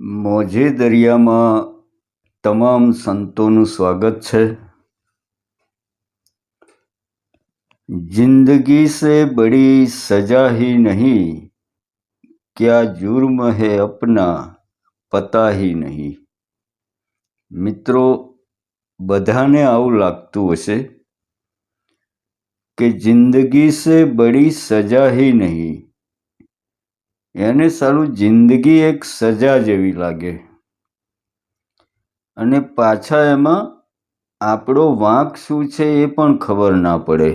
મોજે દરિયામાં તમામ સંતોનું સ્વાગત છે. જિંદગી સે બડી સજા હી નહીં, ક્યા જુર્મ હૈ અપના પતા હી નહીં. મિત્રો, બધાને આવું લાગતું હશે કે જિંદગી સે બડી સજા હી નહીં એને સારું જિંદગી એક સજા જેવી લાગે. અને પાછા એમાં આપણો વાંક શું છે એ પણ ખબર ના પડે.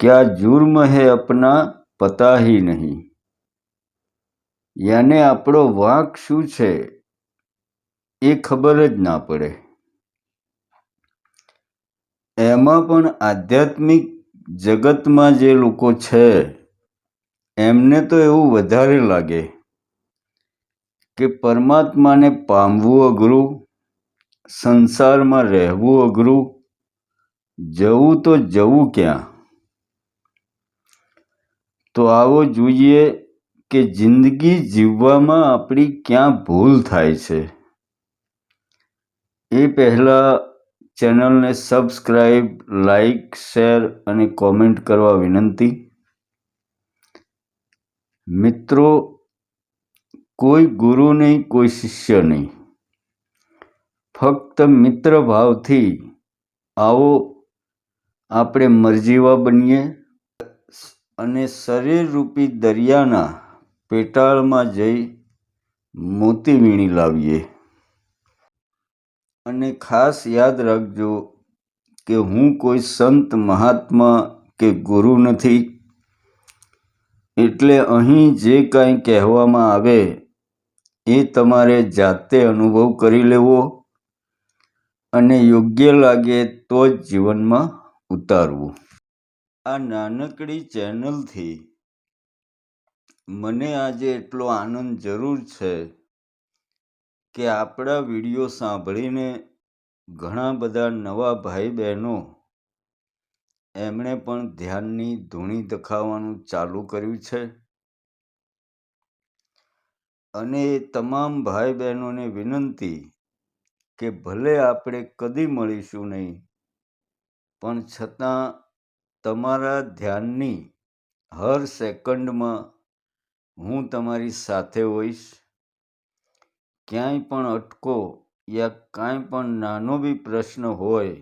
ક્યા જુર્મ હે અપના પતા હી નહીં. યાને આપણો વાંક શું છે એ ખબર જ ના પડે. એમાં પણ આધ્યાત્મિક જગતમાં જે લોકો છે એમને તો એવું વધારે લાગે કે પરમાત્માને પામવું અઘરું, સંસારમાં રહેવું અઘરું, જવું તો જવું ક્યાં? તો આવો જોઈએ કે જિંદગી જીવવામાં આપણી ક્યાં ભૂલ થાય છે. એ પહેલાં ચેનલને સબસ્ક્રાઈબ લાઈક શેર અને કોમેન્ટ કરવા વિનંતી. મિત્રો, કોઈ ગુરુ નહીં, કોઈ શિષ્ય નહીં. ફક્ત મિત્ર ભાવથી આવો, આપણે મરજીવા બનીએ અને શરીરરૂપી દરિયાના પેટાળમાં જઈ મોતી વીણી લાવીએ. અને ખાસ યાદ રાખજો કે હું કોઈ સંત, મહાત્મા કે ગુરુ નથી. એટલે અહીં જે કાંઈ કહેવામાં આવે, એ તમારે જાતે અનુભવ કરી લેવો અને યોગ્ય લાગે તો જ જીવનમાં ઉતારવું. આ નાનકડી ચેનલથી મને આજે એટલો આનંદ જરૂર છે કે આપણા વીડિયો સાંભળીને ઘણા બધા નવા ભાઈ બહેનો એમણે પણ ધ્યાનની ધૂણી દખાવવાનું ચાલુ કર્યું છે. અને એ તમામ ભાઈ બહેનોને વિનંતી કે ભલે આપણે કદી મળીશું નહીં, પણ છતાં તમારા ધ્યાનની હર સેકન્ડમાં હું તમારી સાથે હોઈશ. ક્યાંય પણ અટકો યા કાંઈ પણ નાનો બી પ્રશ્ન હોય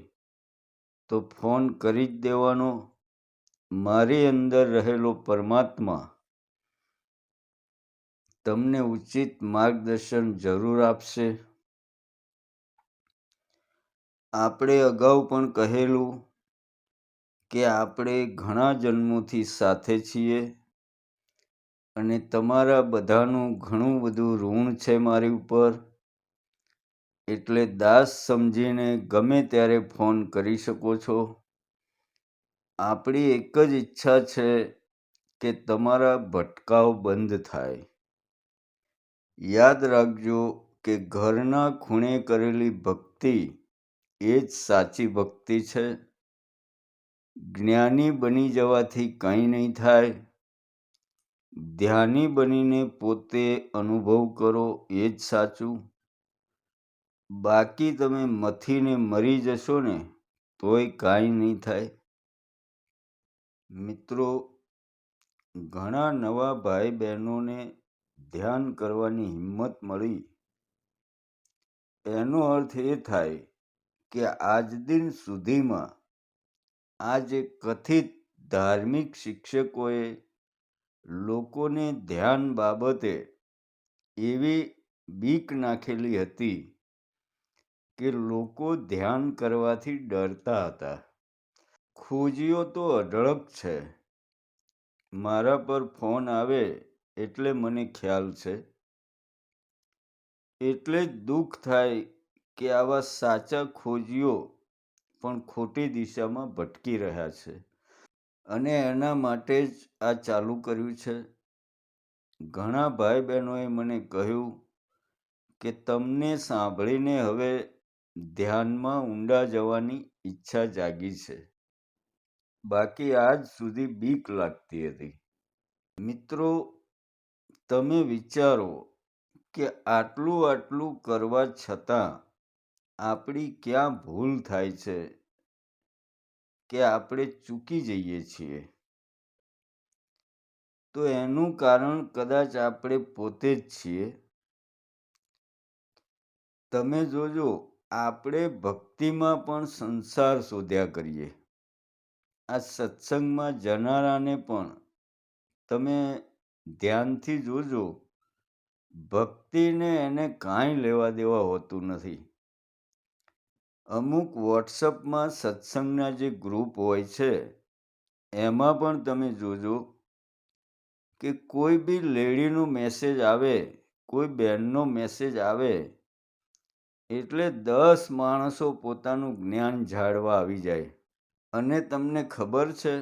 તો ફોન કરી જ દેવાનો. મારી અંદર રહેલો પરમાત્મા તમને ઉચિત માર્ગદર્શન જરૂર આપશે. આપણે અગાઉ પણ કહેલું કે આપણે ઘણા જન્મોથી સાથે છીએ અને તમારા બધાનું ઘણું બધું ઋણ છે મારી ઉપર. એટલે દાસ સમજીને ગમે ત્યારે ફોન કરી શકો છો. આપણી એક જ ઈચ્છા છે કે તમારા ભટકાવ બંધ થાય. યાદ રાખજો કે ઘરના ખૂણે કરેલી ભક્તિ એ જ સાચી ભક્તિ છે. જ્ઞાની બની જવાથી કંઈ નહીં થાય. ધ્યાની બનીને પોતે અનુભવ કરો એ જ સાચું. બાકી તમે મથીને મરી જશો ને તોય કાંઈ નહીં થાય. મિત્રો, ઘણા નવા ભાઈ બહેનોને ધ્યાન કરવાની હિંમત મળી. એનો અર્થ એ થાય કે આજ દિન સુધીમાં આ જે કથિત ધાર્મિક શિક્ષકોએ લોકોને ધ્યાન બાબતે એવી બીક નાખેલી હતી કે લોકો ધ્યાન કરવાથી ડરતા હતા. ખોજીઓ તો અઢળક છે. મારા પર ફોન આવે એટલે મને ખ્યાલ છે. એટલે જ દુઃખ થાય કે આવા સાચા ખોજીઓ પણ ખોટી દિશામાં ભટકી રહ્યા છે. અને એના માટે જ આ ચાલુ કર્યું છે. ઘણા ભાઈ બહેનોએ મને કહ્યું કે, તમને સાંભળીને હવે ધ્યાનમાં ઊંડા જવાની ઈચ્છા જાગી છે. બાકી આજ સુધી બીક લાગતી હતી. મિત્રો, તમે વિચારો કે આટલું આટલું કરવા છતાં આપણી ક્યાં ભૂલ થાય છે કે આપણે ચૂકી જઈએ છીએ? તો એનું કારણ કદાચ આપણે પોતે જ છીએ. તમે જોજો આપણે ભક્તિમાં પણ સંસાર શોધ્યા કરીએ. આ સત્સંગમાં જનારાને પણ તમે ધ્યાનથી જોજો, ભક્તિને એને કાંઈ લેવા દેવા હોતું નથી. અમુક વોટ્સઅપમાં સત્સંગના જે ગ્રુપ હોય છે, એમાં પણ તમે જોજો કે કોઈ બી લેડીનો મેસેજ આવે, કોઈ બહેનનો મેસેજ આવે એટલે દસ માણસો પોતાનું જ્ઞાન જાળવા આવી જાય. અને તમને ખબર છે,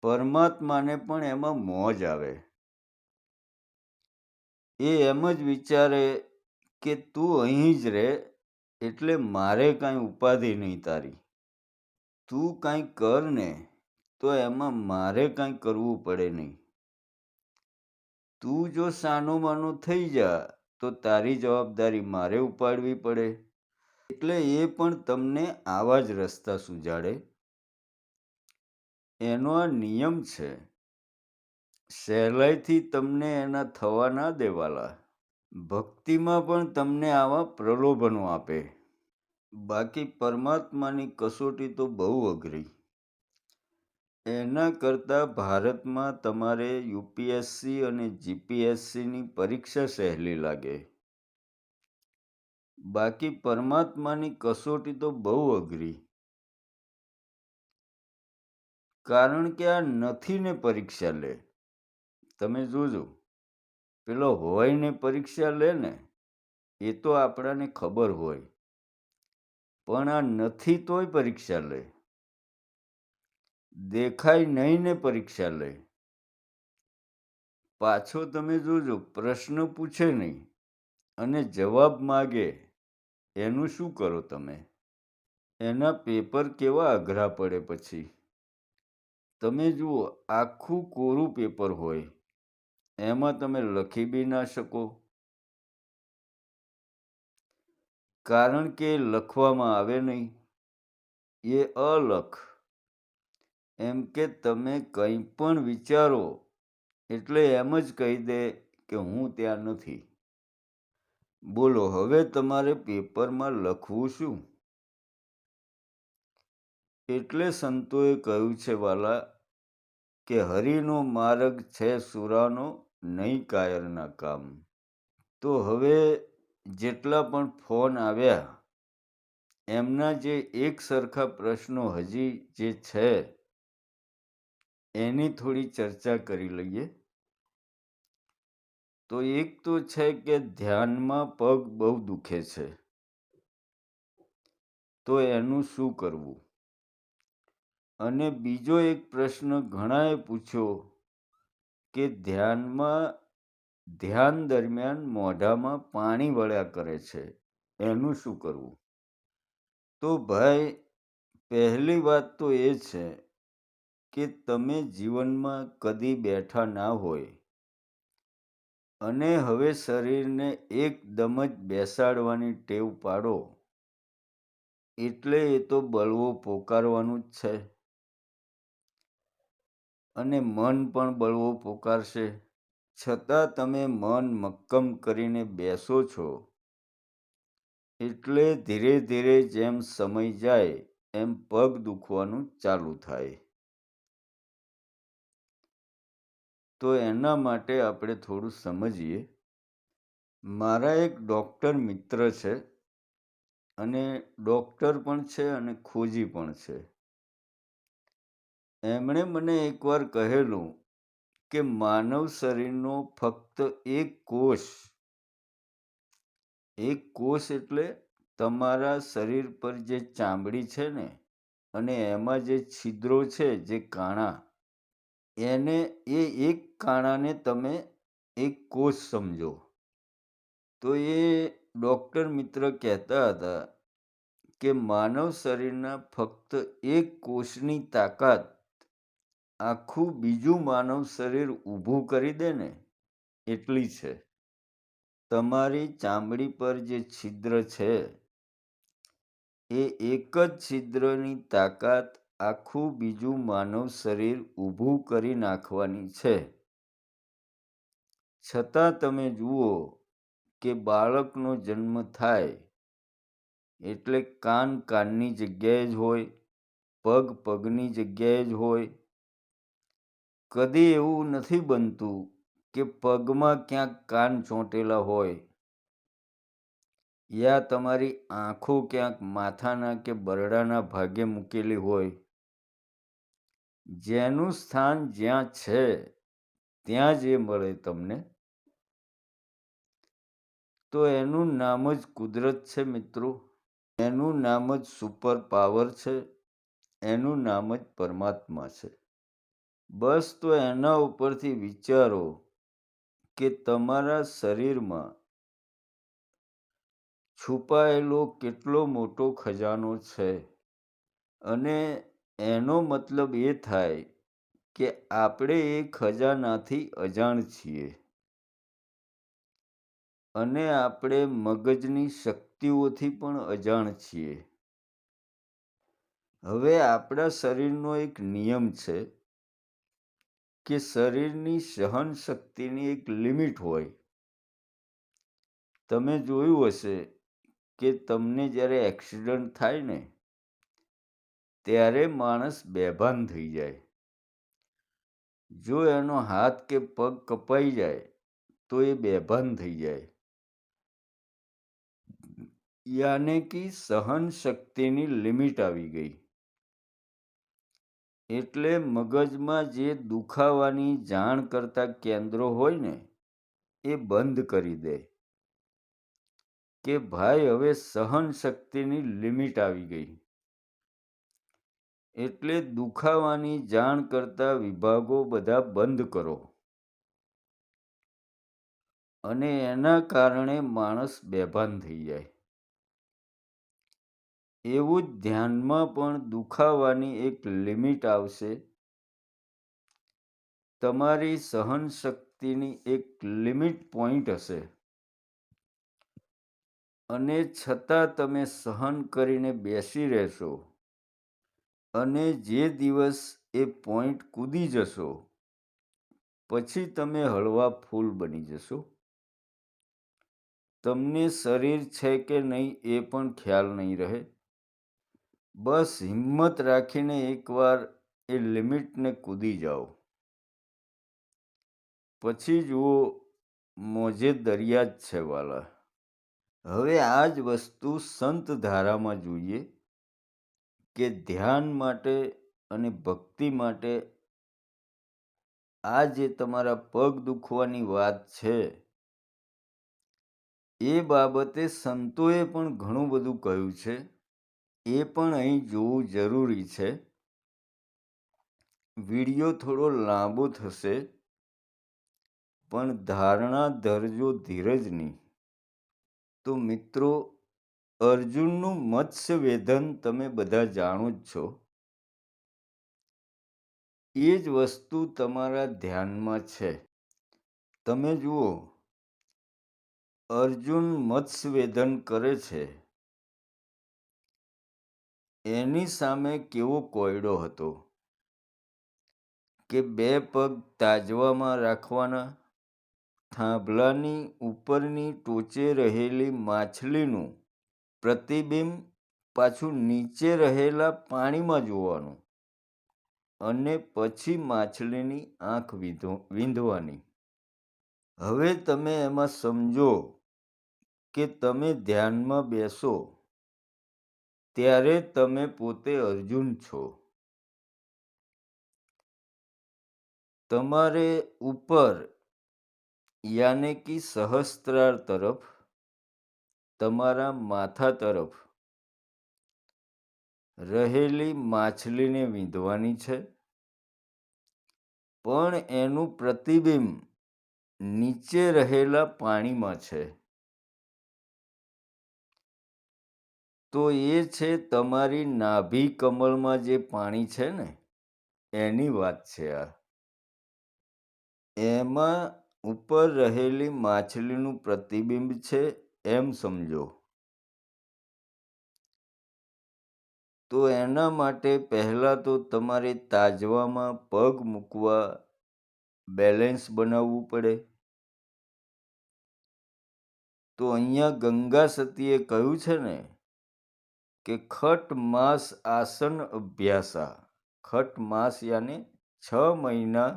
પરમાત્માને પણ એમાં મોજ આવે. એ એમ જ વિચારે કે તું અહીં જ રહે, એટલે મારે કાંઈ ઉપાધિ નહીં તારી. તું કાંઈ કર ને, તો એમાં મારે કાંઈ કરવું પડે નહીં. તું જો સાનો માનો થઈ જા તો તારી જવાબદારી મારે ઉપાડવી પડે? એટલે એ પણ તમને આવા જ રસ્તા સુજાડે? એનો આ નિયમ છે. સહેલાઈથી તમને એના થવા ના દેવાલા. ભક્તિમાં પણ તમને આવા પ્રલોભનો આપે. બાકી પરમાત્માની કસોટી તો બહુ અઘરી. એના કરતાં ભારતમાં તમારે યુપીએસસી અને જીપીએસસીની પરીક્ષા સહેલી લાગે. બાકી પરમાત્માની કસોટી તો બહુ અઘરી. કારણ કે આ નથી ને પરીક્ષા લે. તમે જોજો, પેલો હોય ને પરીક્ષા લે ને, એ તો આપણાને ખબર હોય. પણ આ નથી તોય પરીક્ષા લે. દેખાય નહીં ને પરીક્ષા લે પાછો તમે જોજો, પ્રશ્ન પૂછે નહીં અને જવાબ માગે, એનું શું કરો તમે? એના પેપર કેવા અઘરા પડે પછી? તમે જુઓ, આખું કોરું પેપર હોય, એમાં તમે લખી બી ના શકો. કારણ કે લખવામાં આવે નહીં. એ અલખ. એમ કે તમે કંઈ પણ વિચારો, એટલે એમ જ કહી દે કે હું ત્યાં નથી. બોલો, હવે તમારે પેપરમાં લખવું શું? એટલે સંતોએ કહ્યું છે, વાલા, કે હરિનો માર્ગ છે સુરાનો, નહીં કાયરના કામ. તો હવે જેટલા પણ ફોન આવ્યા, એમના જે એક સરખા પ્રશ્નો હજી જે છે એની થોડી ચર્ચા કરી લઈએ. તો એક તો છે કે ધ્યાનમાં પગ બહુ દુખે છે. તો એનું શું કરવું? અને બીજો એક પ્રશ્ન ઘણાએ પૂછ્યો કે ધ્યાનમાં, ધ્યાન દરમિયાન મોઢામાં પાણી વળ્યા કરે છે. એનું શું કરવું? તો ભાઈ, પહેલી વાત તો એ છે કે તમે જીવનમાં કદી બેઠા ના હોય. અને હવે શરીરને એકદમ જ બેસાડવાની ટેવ પાડો. એટલે એ તો બળવો પોકારવાનું જ છે. અને મન પણ બળવો પોકારશે. છતાં તમે મન મક્કમ કરીને બેસો છો. એટલે ધીરે ધીરે જેમ સમય જાય, એમ પગ દુખવાનું ચાલુ થાય. તો એના માટે આપણે થોડું સમજીએ. મારા એક ડૉક્ટર મિત્ર છે અને ડૉક્ટર પણ છે અને ખોજી પણ છે. એમણે મને એકવાર કહેલું કે માનવ શરીરનો ફક્ત એક કોષ એક કોષ એટલે તમારા શરીર પર જે ચામડી છે ને અને એમાં જે છિદ્રો છે, જે કાણા એને એ એક કાણાને તમે એક કોષ સમજો. તો એ ડૉક્ટર મિત્ર કહેતા હતા કે માનવ શરીરના ફક્ત એક કોષની તાકાત આખું બીજું માનવ શરીર ઊભું કરી દે ને, એટલી છે. તમારી ચામડી પર જે છિદ્ર છે, એ એક જ છિદ્રની તાકાત આખું બીજું માનવ શરીર ઊભું કરી નાખવાની છે. છતાં તમે જુઓ કે બાળકનો જન્મ થાય એટલે કાન કાનની જગ્યાએ જ હોય, પગ પગની જગ્યાએ જ હોય. કદી એવું નથી બનતું કે પગમાં ક્યાંક કાન ચોંટેલા હોય યા તમારી આંખો ક્યાંક માથાના કે બરડાના ભાગે મૂકેલી હોય. જેનું સ્થાન જ્યાં છે, ત્યાં જ મળે તમને. તો એનું નામ જ કુદરત છે મિત્રો. એનું નામ જ સુપર પાવર છે. એનું નામ જ પરમાત્મા છે. બસ તો એના ઉપરથી વિચારો કે તમારા શરીરમાં છુપાયેલો કેટલો મોટો ખજાનો છે અને એનો મતલબ એ થાય કે આપણે એ ખજાનાથી અજાણ છીએ. અને આપણે મગજની શક્તિઓથી પણ અજાણ છીએ. હવે આપણા શરીરનો એક નિયમ છે કે શરીરની સહન શક્તિની એક લિમિટ હોય. તમે જોયું હશે કે તમને જ્યારે એક્સિડન્ટ થાય ને ત્યારે માણસ બેભાન થઈ જાય. જો એનો હાથ કે પગ કપાઈ જાય, તો એ બેભાન થઈ જાય. યાને કે સહન શક્તિની લિમિટ આવી ગઈ. એટલે મગજમાં જે દુખાવાની જાણ કરતા કેન્દ્રો હોય ને, એ બંધ કરી દે. કે ભાઈ, હવે સહન શક્તિની લિમિટ આવી ગઈ. એટલે દુખાવાની જાણ કરતા વિભાગો બધા બંધ કરો. અને એના કારણે માણસ બેભાન થઈ જાય. એવું જ ધ્યાનમાં પણ દુખાવાની એક લિમિટ આવશે. તમારી સહન શક્તિની એક લિમિટ પોઈન્ટ હશે. અને છતાં તમે સહન કરીને બેસી રહેશો. અને જે દિવસ એ પોઈન્ટ કૂદી જશો, પછી તમે હળવા ફૂલ બની જશો. તમને શરીર છે કે નહીં એ પણ ખ્યાલ નહીં રહે. બસ હિંમત રાખીને એકવાર એ લિમિટને કૂદી જાઓ. પછી જુઓ, મોજે દરિયા જ છે વાલા. હવે આ જ વસ્તુ સંત ધારામાં જોઈએ. કે ધ્યાન માટે અને ભક્તિ માટે આ જે તમારા પગ દુખવાની વાત છે, એ બાબતે સંતોએ પણ ઘણું બધું કહ્યું છે. એ પણ અહીં જોવું જરૂરી છે. વીડિયો થોડો લાંબો થશે, પણ ધારણા ધરજો ધીરજની. તો મિત્રો અર્જુનનું મત્સ્ય વેધન તમે બધા જાણો જ છો. એ જ વસ્તુ તમારા ધ્યાનમાં છે. તમે જુઓ, અર્જુન મત્સ્યવેધન કરે છે. એની સામે કેવો કોયડો હતો કે બે પગ તાજવામાં રાખવાના, થાંભલાની ઉપરની ટોચે રહેલી માછલીનું પ્રતિબિંબ પાછું નીચે રહેલા પાણીમાં જોવાનું અને પછી માછલીની આંખ વીંધવાની. હવે તમે એમાં સમજો કે તમે ધ્યાનમાં બેસો ત્યારે તમે પોતે અર્જુન છો. તમારે ઉપર યાને કે સહસ્ત્રાર તરફ તમારા માથા તરફ રહેલી માછલીને વીંધવાની છે. પણ એનું પ્રતિબિંબ નીચે રહેલા પાણીમાં છે. તો એ છે તમારી નાભી કમળમાં જે પાણી છે ને, એની વાત છે આ. એમાં ઉપર રહેલી માછલીનું પ્રતિબિંબ છે એમ સમજો. તો એના માટે પહેલાં તો તમારે તાજવામાં પગ મૂકવા બેલેન્સ બનાવવું પડે. તો અહીંયા ગંગા સતીએ કહ્યું છે ને કે ખટ માસ આસન અભ્યાસા. ખટ માસ યાને છ મહિના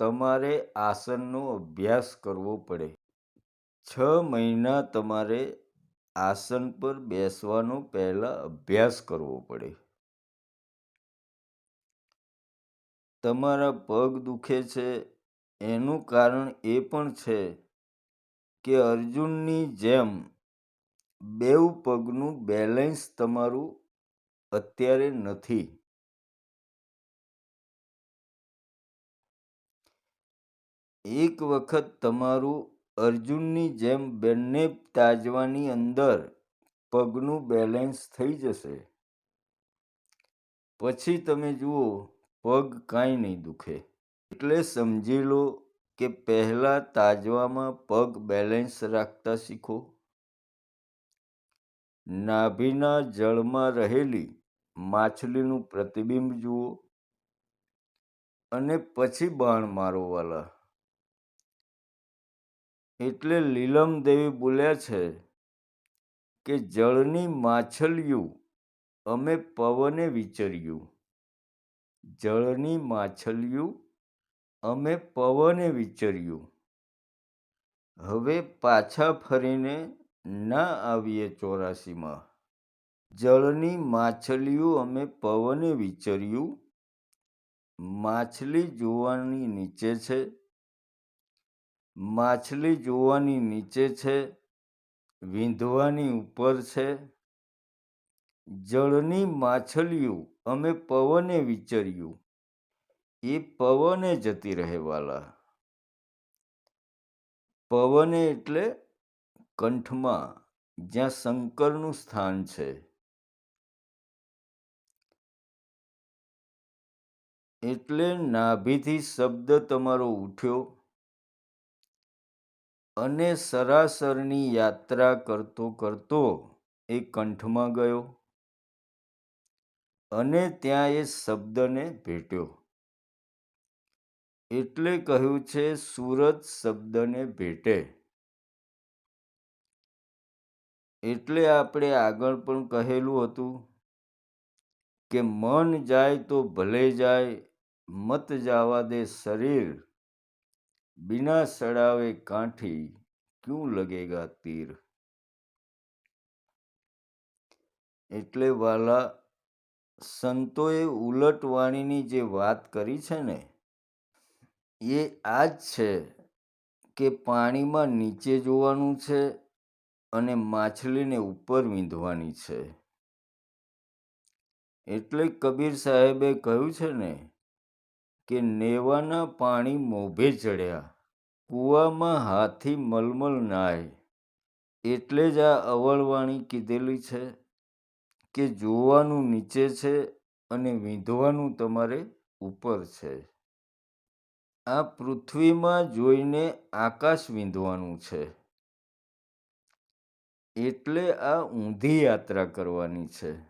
તમારે આસનનો અભ્યાસ કરવો પડે. છ મહિના તમારે આસન પર બેસવાનો પહેલાં અભ્યાસ કરવો પડે. તમારા પગ દુખે છે, એનું કારણ એ પણ છે કે અર્જુનની જેમ બેવ પગનું બેલેન્સ તમારું અત્યારે નથી. એક વખત તમારું અર્જુનની જેમ બંને તાજવાની અંદર પગનું બેલેન્સ થઈ જશે. પછી તમે જુઓ, પગ કાંઈ નહીં દુખે. એટલે સમજી લો કે પહેલાં તાજવામાં પગ બેલેન્સ રાખતા શીખો. નાભીના જળમાં રહેલી માછલીનું પ્રતિબિંબ જુઓ. અને પછી બાણ મારો વાલા. એટલે લીલમ દેવી બોલ્યા છે કે, જળની માછલિયું અમે પવને વિચર્યું. જળની માછલિયું અમે પવને વિચર્યું. હવે પાછા ફરીને ના આવીએ ચોરાસીમાં. જળની માછલીઓ અમે પવને વિચર્યું. માછલી જોવાની નીચે છે. માછલી જોવાની નીચે છે, વીંધવાની ઉપર છે. જળની માછલીઓ, અમે પવને વિચર્યું. એ પવને જતી રહેવાલા. પવને એટલે કંઠમાં, જ્યાં શંકરનું સ્થાન છે. એટલે નાભીથી શબ્દ તમારો ઉઠ્યો. અને સરાસરની યાત્રા કરતો કરતો એ કંઠમાં ગયો અને ત્યાં એ શબ્દને ભેટ્યો. એટલે કહ્યું છે, સુરત શબ્દને ભેટે. એટલે આપણે આગળ પણ કહેલું હતું કે, મન જાય તો ભલે જાય, મત જાવા દે શરીર. બિના સડાવે કાંઠી ક્યું લગેગા તીર? એટલે વાલા સંતોએ ઉલટવાણીની જે વાત કરી છે ને, એ આ જ છે કે પાણીમાં નીચે જોવાનું છે અને માછલીને ઉપર વીંધવાની છે. એટલે કબીર સાહેબે કહ્યું છે ને કે નેવાના પાણી મોભે ચડ્યા. કૂવામાં હાથી મલમલ નાય. એટલે જ આ અવળવાણી કીધેલી છે કે જોવાનું નીચે છે અને વીંધવાનું તમારે ઉપર છે. આ પૃથ્વીમાં જોઈને આકાશ વીંધવાનું છે. એટલે આ ઊંધી યાત્રા કરવાની છે.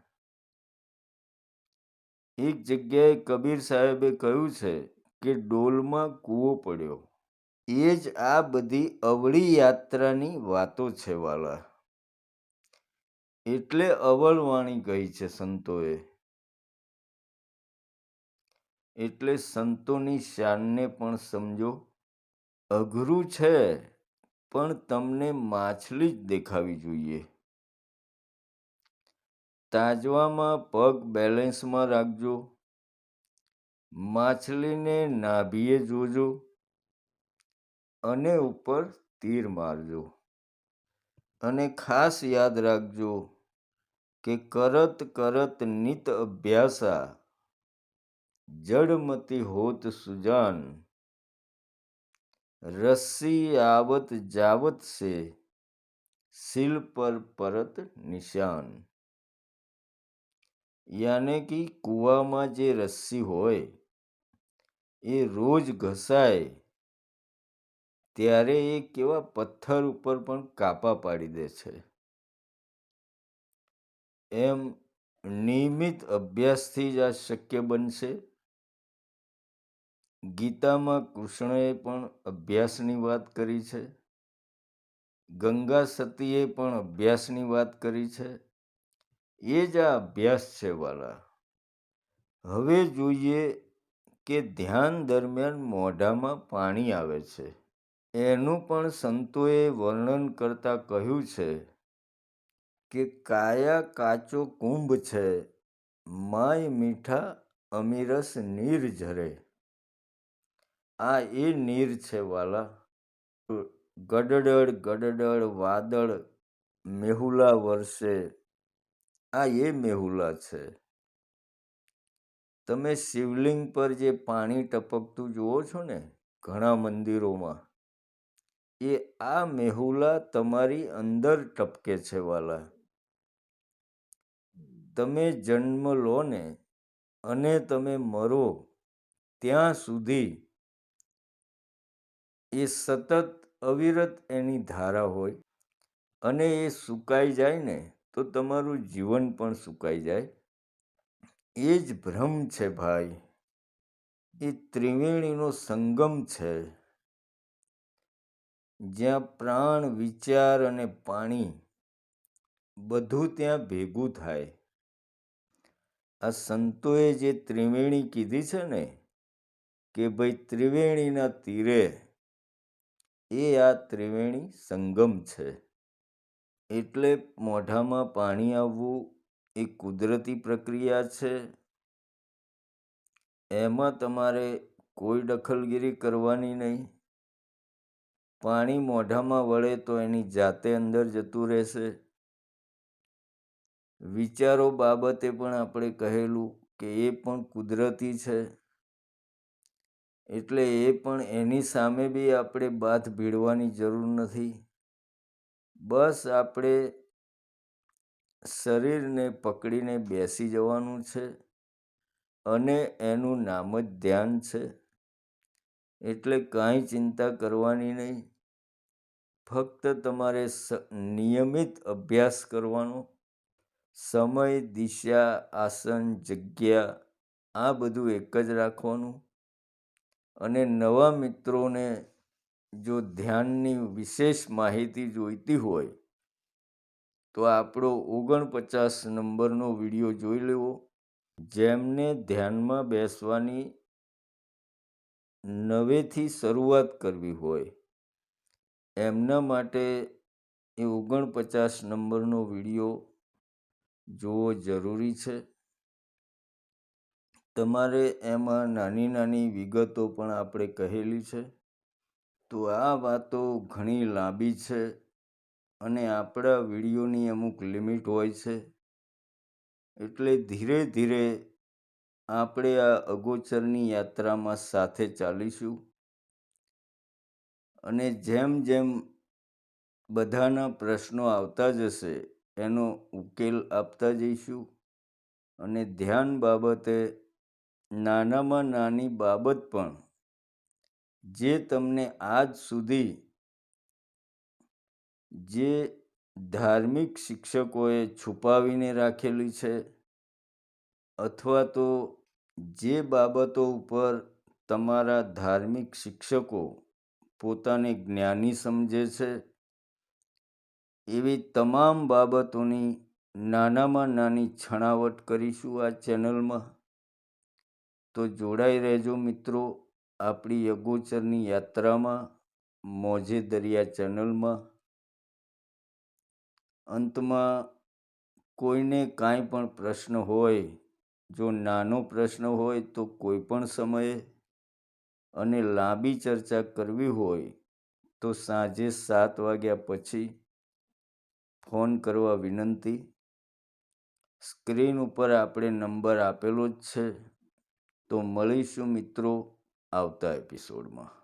એક જગ્યાએ કબીર સાહેબે કહ્યું છે કે ડોલમાં કૂવો પડ્યો. એ જ આ બધી અવળી યાત્રાની વાતો છે વાલા. એટલે અવળવાણી કહી છે સંતોએ. એટલે સંતોની શાનને પણ સમજો. અઘરું છે, પણ તમને માછલી જ દેખાવી જોઈએ. તાજવામાં પગ બેલેન્સમાં રાખજો. માછલીને નાભીએ જોજો અને ઉપર તીર મારજો. અને ખાસ યાદ રાખજો કે કરત કરત નિત અભ્યાસા, જડમતી હોત સુજાન. રસ્સી આવત જાવત સે સિલ પર પરત નિશાન. યાને કે કૂવામાં જે રસ્સી હોય, એ રોજ ઘસાય, ત્યારે એ કેવા પથ્થર ઉપર પણ કાપા પાડી દે છે. એમ નિયમિત અભ્યાસથી જ આ શક્ય બનશે. ગીતામાં કૃષ્ણએ પણ અભ્યાસની વાત કરી છે. ગંગા સતીએ પણ અભ્યાસની વાત કરી છે. એ જ આ અભ્યાસ છે, વાલા. હવે જોઈએ કે ધ્યાન દરમિયાન મોઢામાં પાણી આવે છે. એનું પણ સંતોએ વર્ણન કરતા કહ્યું છે કે કાયા કાચો કુંભ છે, માય મીઠા અમીરસ નીર ઝરે. આ એ નીર છે, વાલા. ગડડડ ગડડડ વાદળ મેહુલા વર્ષે આ એ મેહુલા છે. તમે શિવલિંગ પર જે પાણી ટપકતું જુઓ છો ને, ઘણા મંદિરોમાં, એ આ મેહુલા તમારી અંદર ટપકે છે વાલા. તમે જન્મ લો ને અને તમે મરો ત્યાં સુધી એ સતત અવિરત એની ધારા હોય અને એ સુકાઈ જાય ને તો તમારું જીવન પણ સુકાઈ જાય. એ જ ભ્રમ છે ભાઈ. એ ત્રિવેણીનો સંગમ છે. જ્યાં પ્રાણ, વિચાર અને પાણી બધું ત્યાં ભેગું થાય. આ સંતોએ જે ત્રિવેણી કીધી છે ને, કે ભાઈ ત્રિવેણીના તીરે, એ આ ત્રિવેણી સંગમ છે. એટલે મોઢામાં પાણી આવવું એ કુદરતી પ્રક્રિયા છે. એમાં તમારે કોઈ દખલગીરી કરવાની નહીં. પાણી મોઢામાં વળે તો એની જાતે અંદર જતું રહેશે. વિચારો બાબતે પણ આપણે કહેલું કે એ પણ કુદરતી છે. એટલે એ પણ એની સામે બી આપણે બાથ ભીડવાની જરૂર નથી. બસ આપણે શરીરને પકડીને બેસી જવાનું છે અને એનું નામ જ ધ્યાન છે. એટલે કાંઈ ચિંતા કરવાની નહીં. ફક્ત તમારે નિયમિત અભ્યાસ કરવાનો. સમય, દિશા, આસન, જગ્યા, આ બધું એક જ રાખવાનું. અને નવા મિત્રોને જો ધ્યાનની વિશેષ માહિતી જોઈતી હોય, તો આપણો ઓગણપચાસ નંબરનો વીડિયો જોઈ લેવો, જેમને ધ્યાનમાં બેસવાની નવેથી શરૂઆત કરવી હોય. એમના માટે એ ઓગણપચાસ નંબરનો વીડિયો જોવો જરૂરી છે. તમારે એમાં નાની નાની વિગતો પણ આપણે કહેલી છે. તો આ વાતો ઘણી લાંબી છે અને આપણા વિડીયોની અમુક લિમિટ હોય છે. એટલે ધીરે ધીરે આપણે આ અગોચરની યાત્રામાં સાથે ચાલીશું. અને જેમ જેમ બધાના પ્રશ્નો આવતા જશે, એનો ઉકેલ આપતા જઈશું. અને ધ્યાન બાબતે નાનામાં નાની બાબત પણ જે તમને આજ સુધી જે ધાર્મિક શિક્ષકોએ છુપાવીને રાખેલી છે અથવા તો જે બાબતો ઉપર તમારા ધાર્મિક શિક્ષકો પોતાને જ્ઞાની સમજે છે, એવી તમામ બાબતોની નાનામાં નાની છણાવટ કરીશું આ ચેનલમાં. તો જોડાઈ રહેજો મિત્રો. આપણી અગોચરની યાત્રામાં, મોજે દરિયા ચેનલમાં, અંતમાં કોઈને કાંઈ પણ પ્રશ્ન હોય, જો નાનો પ્રશ્ન હોય તો કોઈ પણ સમયે અને લાંબી ચર્ચા કરવી હોય તો સાંજે સાત વાગ્યા પછી ફોન કરવા વિનંતી. સ્ક્રીન ઉપર આપણે નંબર આપેલો જ છે. તો મળીશું મિત્રો. આવતા એપિસોડમાં